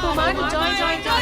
চার তপমার জয় জয়কার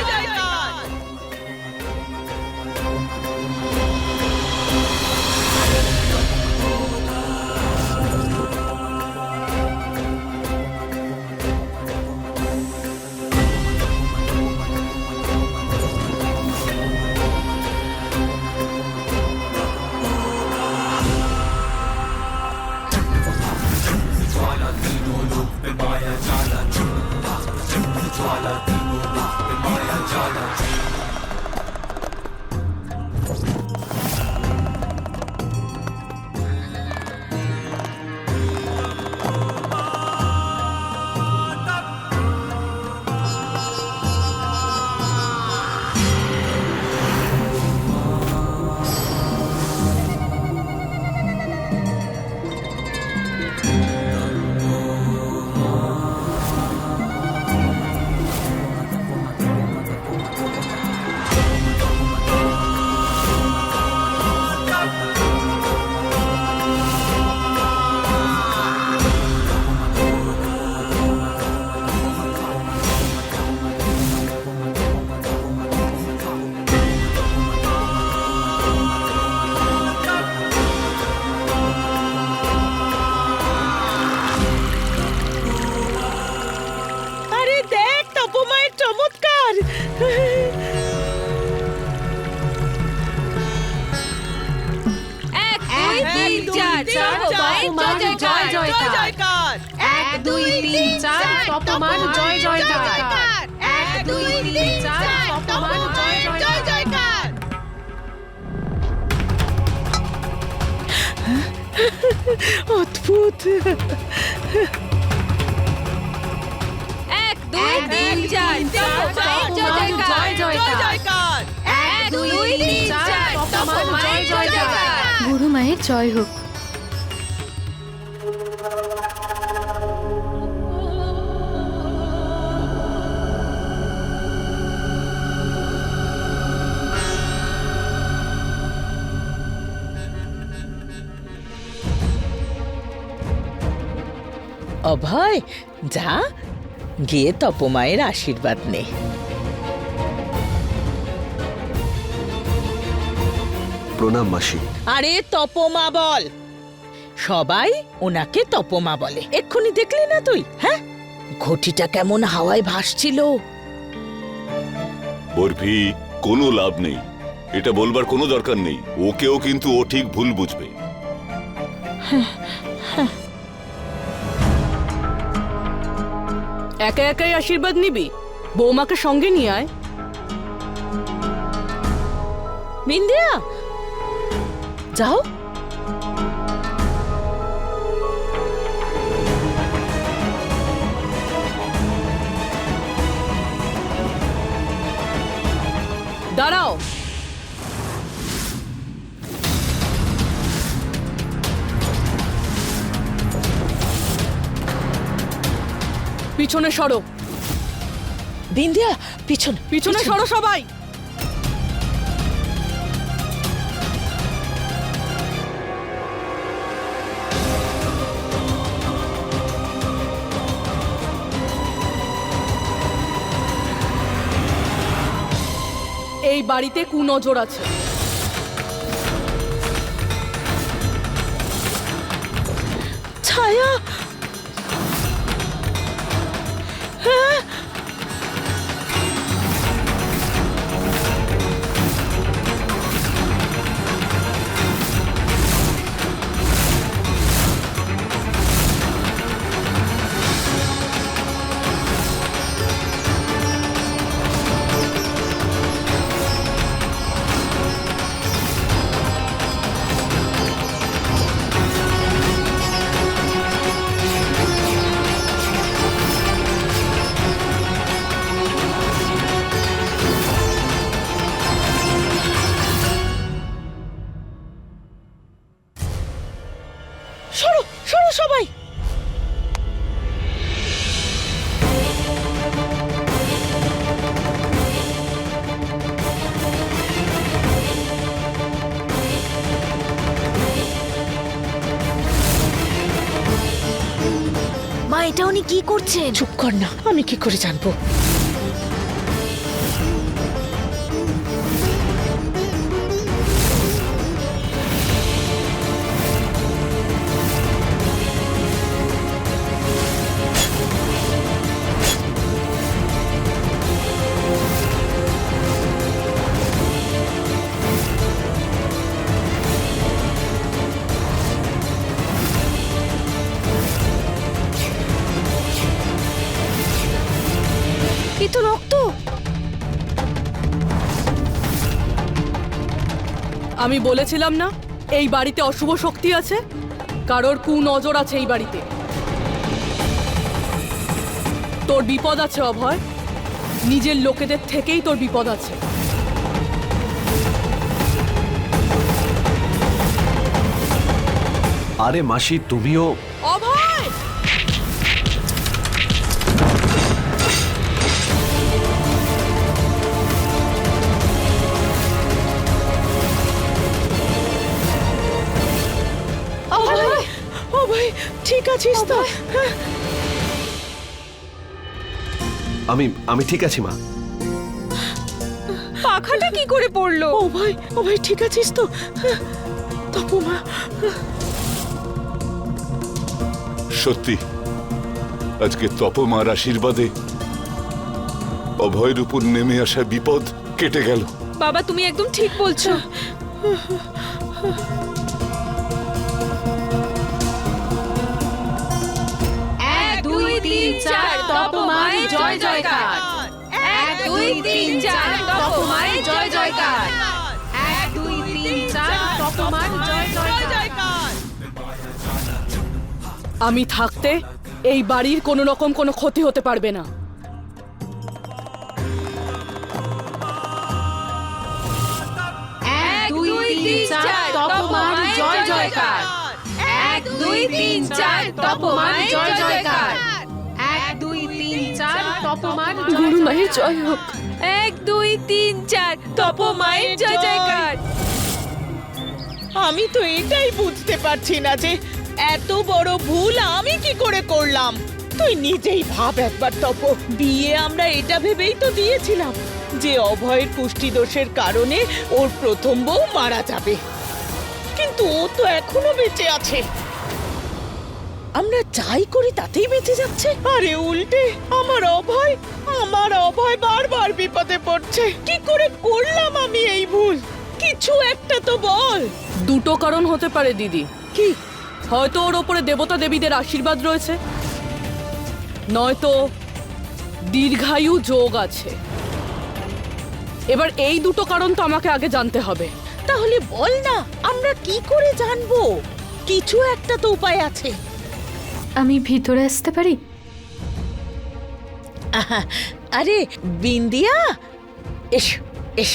চার তপমার জয় জয়কার এক দুই তিন চার তপমার জয় জয়কার অদ্ভুত এক দুই তিন চার তপমার জয় জয়কার এক দুই তিন চার তপমার জয় জয়কার গুরু মায়ের জয় হোক অভয় যা গিয়ে তপমায়ের আশীর্বাদ নে। প্রণাম মাসি। আরে তপমা বল। সবাই ওনাকে তপমা বলে। এক্ষুনি দেখলি না তুই হ্যাঁ? ঘটিটা কেমন হাওয়ায় ভাসছিল। বরফি কোনো লাভ নেই। এটা বলবার কোনো দরকার নেই। ওকেও কিন্তু ও ঠিক ভুল বুঝবে। একা একাই আশীর্বাদ নিবি? বৌমাকে সঙ্গে নিয়ে আয়। বিন্দিয়া! যাও। দাঁড়াও। পিছনে সরো। বিন্দিয়া পিছন পিছনে। সরো সবাই। এই বাড়িতে কুনজর আছে। ছায়া এটা উনি কি করছেন? চুপ কর না আমি কি করে জানব? আমি বলেছিলাম না এই বাড়িতে অশুভ শক্তি আছে? কারোর কু নজর আছে এই বাড়িতে। তোর বিপদ আছে অভয়। নিজের লোকেদের থেকেই তোর বিপদ আছে। আরে মাসি তুমিও অভয়! ঠিক আছিস তো? হ্যাঁ? আমি আমি ঠিক আছি মা। পাখাটা কি করে পড়ল? ও ভাই ও ভাই ঠিক আছিস তো? হ্যাঁ? তপমা সত্যি আজকে তপমার আশীর্বাদে অভয়ের উপর নেমে আসা বিপদ কেটে গেল। বাবা তুমি একদম ঠিক বলছো। চার জয় জয়কার। এক দুই তিন চার জয় জয়কার। এক দুই তিন চার তপমার জয় জয়কার। আমি থাকতে এই বাড়ির কোনো রকম কোনো ক্ষতি হতে পারবে না। জয় জয়কার। এক দুই তিন চার তপমার জয় জয়কার। তপমার গুরু মায়ের জয় হোক এক দুই তিন চার। তপমায়ের জয়। জয়কার আমি তো এটাই বুঝতে পারছি না যে এত বড় ভুল আমি কি করে করলাম। তুই নিজেই ভাব একবার তপ। বিয়ে আমরা এটা ভেবেই তো দিয়েছিলাম যে অভয়ের পুষ্টি দোষের কারণে ওর প্রথম বউ মারা যাবে। কিন্তু ও তো এখনও বেঁচে আছে। আমরা যাই করি তাতেই বেঁচে যাচ্ছে। আরে উল্টে আমার অভয় আমার অভয় বারবার বিপদে পড়ছে। কি করে করলাম আমি এই ভুল? কিছু একটা তো বল। দুটো কারণ হতে পারে দিদি। কি? হয়তো ওর ওপরে দেবতা দেবীদের আশীর্বাদ রয়েছে। নয়তো দীর্ঘায়ু যোগ আছে। এবার এই দুটো কারণ তো আমাকে আগে জানতে হবে। তাহলে বল না আমরা কি করে জানব? কিছু একটা তো উপায় আছে। আমি ভিতরে আসতে পারি? আরে বিন্দিয়া? S S.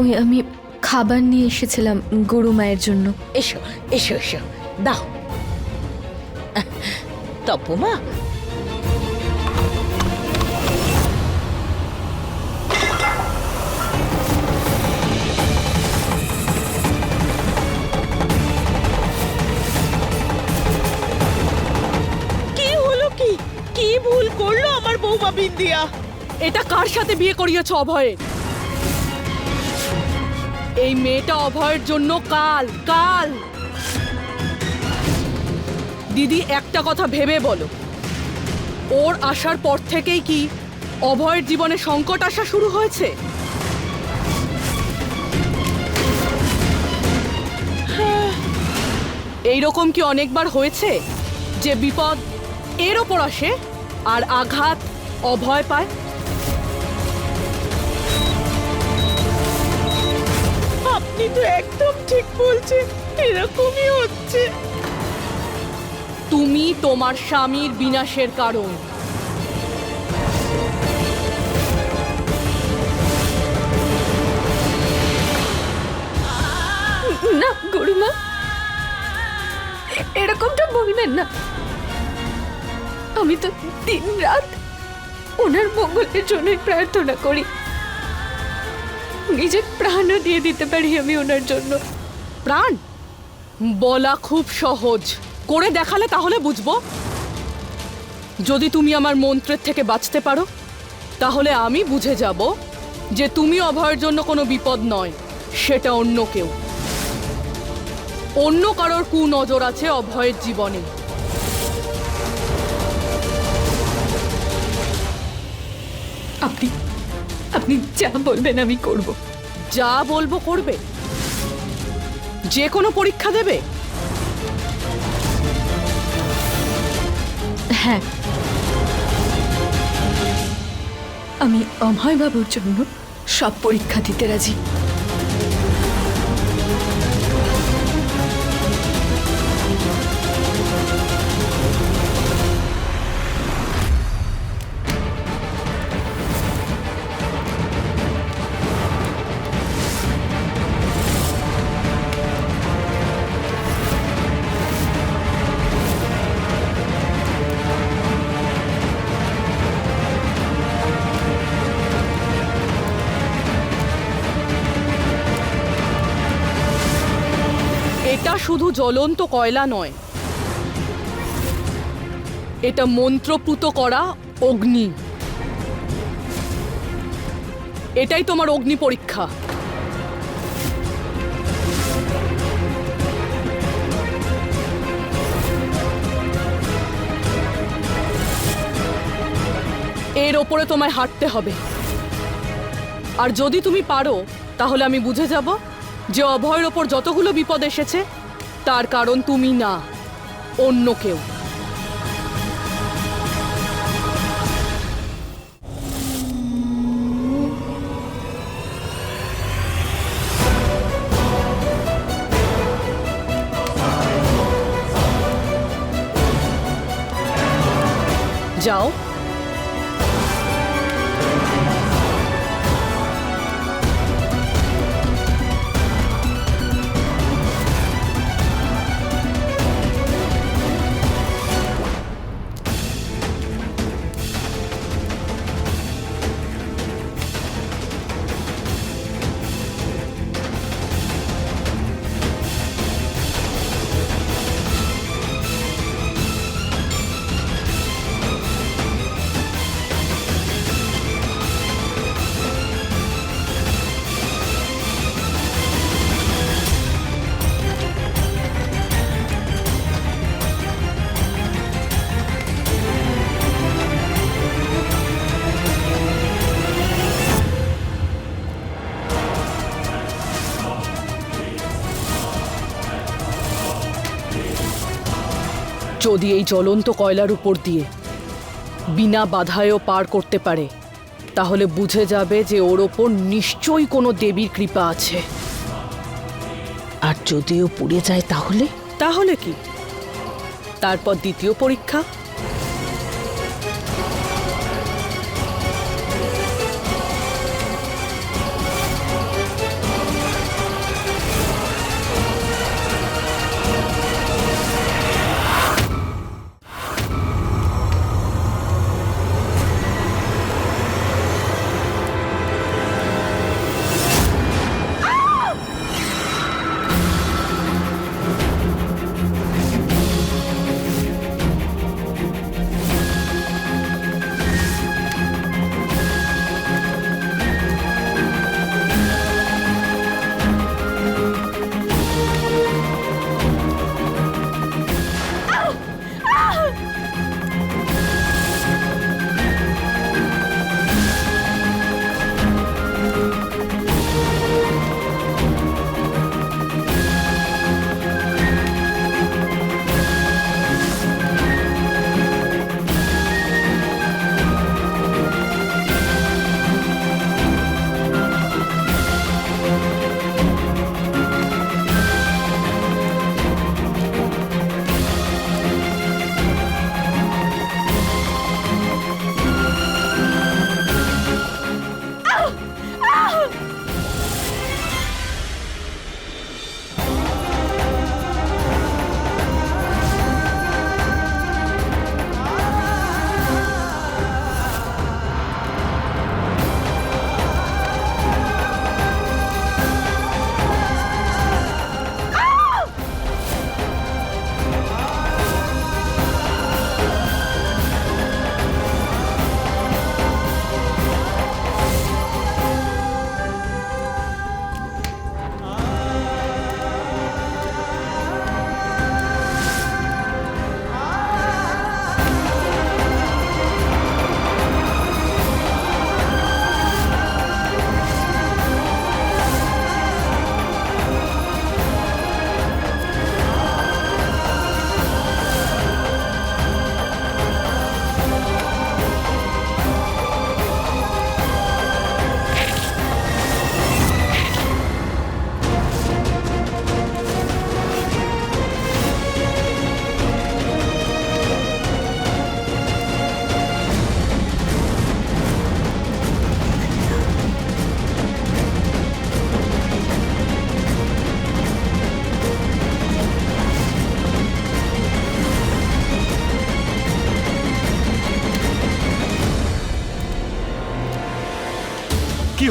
ওই আমি খাবার নিয়ে এসেছিলাম গরু মায়ের জন্য। এসো এসো এসো দাও। তপমা বিন্দিয়া এটা কার সাথে বিয়ে করিয়েছ অভয়ে? এই মেয়েটা অভয়ের জন্য কাল কাল। দিদি, একটা কথা ভেবে বলো। ওর আসার পর থেকেই কি অভয়ের জীবনে সংকট আসা শুরু হয়েছে? এইরকম কি অনেকবার হয়েছে যে বিপদ এর ওপর আসে আর আঘাত অভয় পায়। আপনি তো একদম ঠিক বলছেন, এরকমই হচ্ছে। তুমি তোমার স্বামীর বিনাশের কারণ। না, গরুমা। এরকমটা বলবেন না। আমি তো দিন রাত ওনার মঙ্গলের জন্যই প্রার্থনা করি। নিজের প্রাণও দিয়ে দিতে পারি আমি ওনার জন্য। প্রাণ? বলা খুব সহজ। করে দেখালে তাহলে বুঝব। যদি তুমি আমার মন্ত্রের থেকে বাঁচতে পারো, তাহলে আমি বুঝে যাব যে তুমি অভয়ের জন্য কোনো বিপদ নয়, সেটা অন্য কেউ। অন্য কারোর কু নজর আছে অভয়ের জীবনে। আপনি আপনি যা বলবেন আমি করব। যা বলব করবে। যে কোনো পরীক্ষা দেবে। হ্যাঁ। আমি অভয়বাবুর জন্য সব পরীক্ষা দিতে রাজি। শুধু জ্বলন্ত কয়লা নয়, এটা মন্ত্রপুত করা অগ্নি। এটাই তোমার অগ্নি পরীক্ষা। এর ওপরে তোমায় হাঁটতে হবে। আর যদি তুমি পারো, তাহলে আমি বুঝে যাব যে অভয়ের ওপর যতগুলো বিপদ এসেছে তার কারণ তুমি না অন্য কেউ। যদি এই জ্বলন্ত কয়লার উপর দিয়ে। বিনা বাধায়ও পার করতে পারে। তাহলে বুঝে যাবে যে ওর ওপর নিশ্চয়ই কোনো দেবীর কৃপা আছে। আর যদিও পুড়ে যায় তাহলে? তাহলে কি? তারপর দ্বিতীয় পরীক্ষা।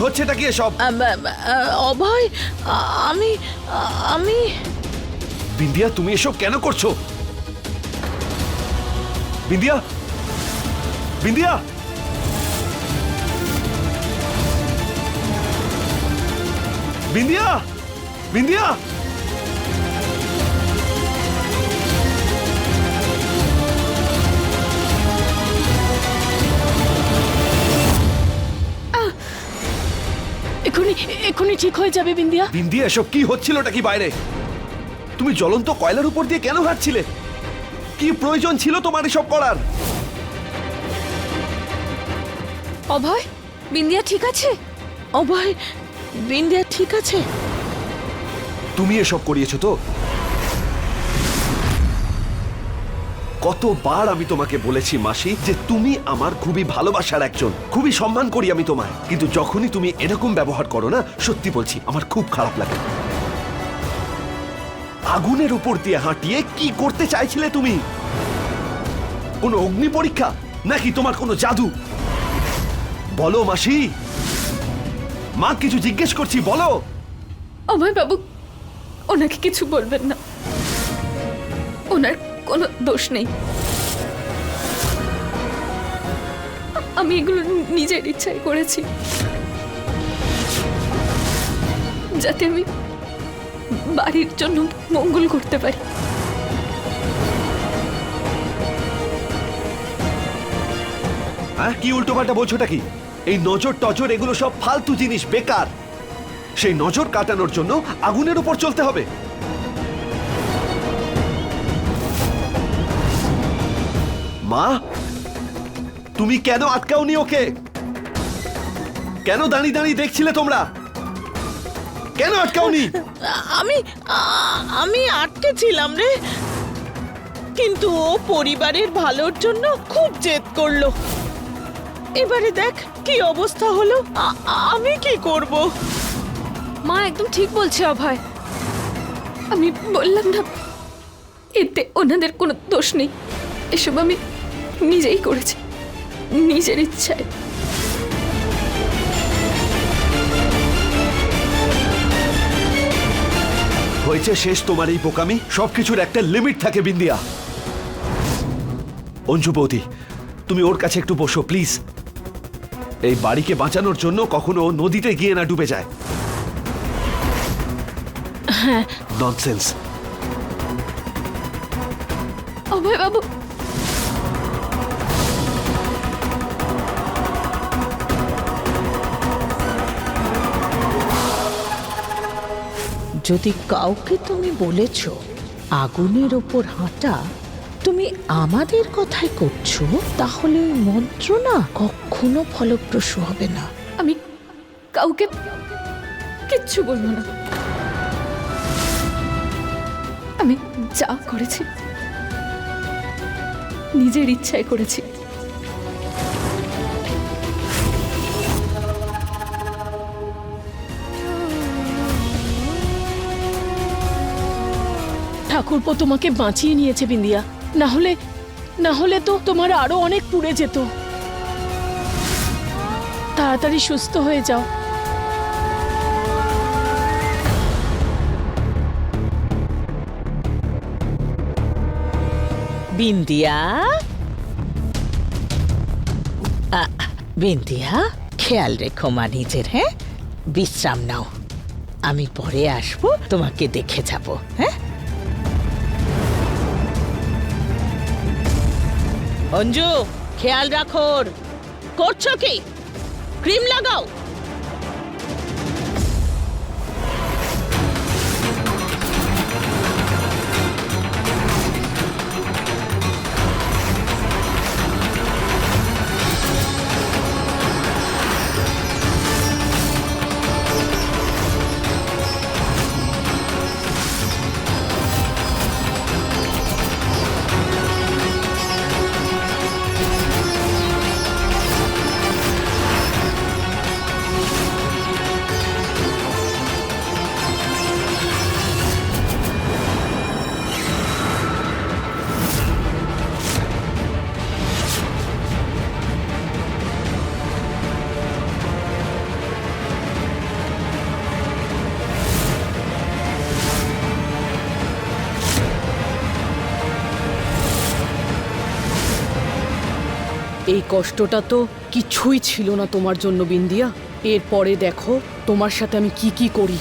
হচ্ছেটা কি এসব? অভয় আমি আমি বিন্দিয়া তুমি এসব কেন করছ? বিন্দিয়া? বিন্দিয়া? বিন্দিয়া? বিন্দিয়া? এখনই এখনই ঠিক হয়ে যাবে বিন্দিয়া বিন্দিয়া এসব কি হচ্ছিল ওটা কি বাইরে? তুমি জ্বলন্ত কয়লার উপর দিয়ে কেন হাঁটছিলে? কি প্রয়োজন ছিল তোমার এসব করার? অভয় বিন্দিয়া ঠিক আছে? অভয় বিন্দিয়া ঠিক আছে? তুমি এসব করিয়েছো তো? কতবার আমি তোমাকে বলেছি, মাসি, যে তুমি আমার খুবই ভালোবাসার একজন। খুবই সম্মান করি আমি তোমায়। কিন্তু যখনই তুমি এরকম ব্যবহার করো না, সত্যি বলছি, আমার খুব খারাপ লাগে। আগুনের উপর দিয়ে হাঁটিয়ে কি করতে চাইছিলে তুমি? কোনো অগ্নি পরীক্ষা, নাকি তোমার কোনো জাদু? বলো, মাসি। মা, কিছু জিজ্ঞেস করছি, বলো। অভয় বাবু ওনাকে কিছু বলবেন না। ওনার কোনো দোষ নেই। আমি এগুলো নিজের ইচ্ছায় করেছি। যাতে আমি বাড়ির জন্য মঙ্গল করতে পারি। হ্যাঁ কি উল্টোপাল্টা বলছোটা কি? এই নজর টজর এগুলো সব ফালতু জিনিস, বেকার। সেই নজর কাটানোর জন্য আগুনের উপর চলতে হবে। মা? তুমি কেন আটকাওনি ওকে? কেন দাঁড়িয়ে দাঁড়িয়ে দেখছিলে তোমরা? কেন আটকাওনি? আমি আমি আটকে ছিলাম রে। কিন্তু ও পরিবারের ভালোর জন্য খুব জেদ করল। এবারে দেখ কি অবস্থা হলো। আমি কি করব? মা একদম ঠিক বলছে অভয়। আমি বললাম না এতে ওনাদের কোনো দোষ নেই। এসব আমি নিজেই করেছি। নিজের ইচ্ছায়। হয়েছে শেষ তোমার এই বোকামি? সবকিছুর একটা লিমিট থাকে বিন্দিয়া। অঞ্জু বৌদি তুমি ওর কাছে একটু বসো প্লিজ। এই বাড়িকে বাঁচানোর জন্য কখনো নদীতে গিয়ে না ডুবে যায়। ননসেন্স অভয় বাবু যদি কাউকে তুমি বলেছ আগুনের ওপর হাঁটা, তুমি আমাদের কথাই করছ, তাহলে ওই মন্ত্র না কখনো ফলপ্রসূ হবে না। আমি কাউকে কিচ্ছু বলব না। আমি যা করেছি, নিজের ইচ্ছায় করেছি। ঠাকুরপো তোমাকে বাঁচিয়ে নিয়েছে বিন্দিয়া। না হলে না হলে তো তোমার আরও অনেক পুড়ে যেত। তাড়াতাড়ি সুস্থ হয়ে যাও। বিন্দিয়া? বিন্দিয়া, খেয়াল রেখো মা নিজের হ্যাঁ? বিশ্রাম নাও। আমি পরে আসব, তোমাকে দেখে যাব হ্যাঁ? অঞ্জু খেয়াল রাখোর। করছ কি? ক্রিম লাগাও। কষ্টটা তো কিছুই ছিল না তোমার জন্য বিন্দিয়া। এরপরে দেখো তোমার সাথে আমি কি কি করি।